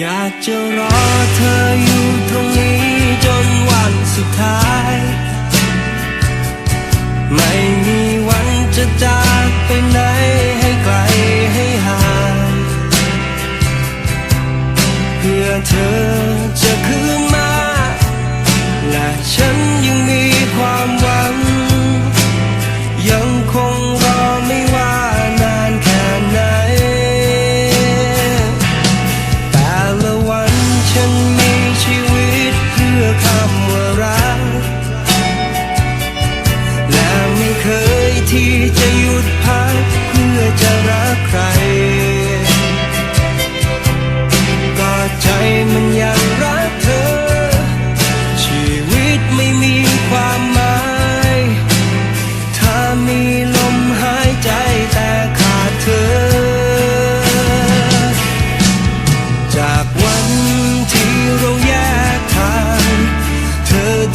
อยากจะรอเธออยู่ตรงนี้จนวันสุดท้าย ไม่มีวันจะจากไปไหนให้ไกลให้ห่างเพื่อเธอ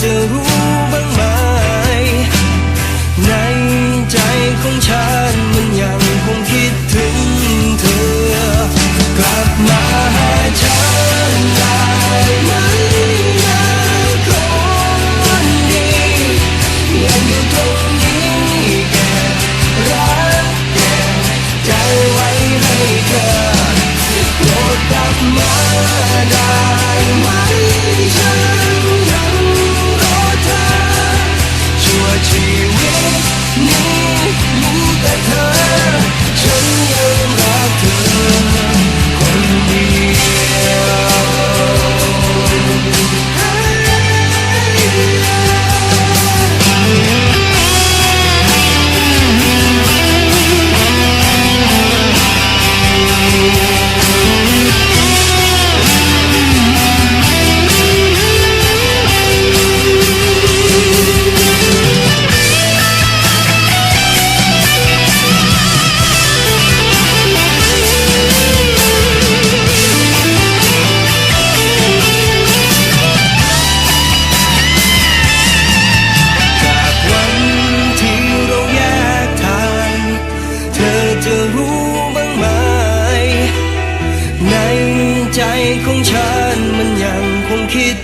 จะรู้บ้างไหม ในใจของฉันมันยังคงคิดถึงเธอ กลับมาหาฉันได้ไหมนะคนดียังอยู่ตรงนี้แค่รักแค่ใจไว้ให้เธอโปรดกลับมาได้ไหมฉัน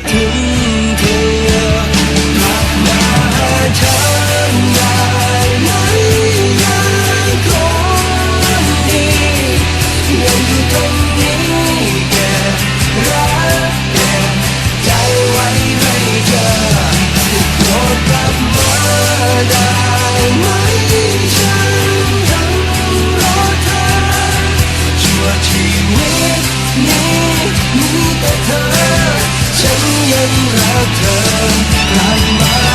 ถึงเธอกลัาหได้ไหมยังคงดียัยู่ตรงนี้แก่รักแก่ใจไว้ให้เธอโดกลัมาได้ไหมฉันทั้งรอเธอชั่วชีวิตนี้มีแต่เธอ รักเธอกลายมา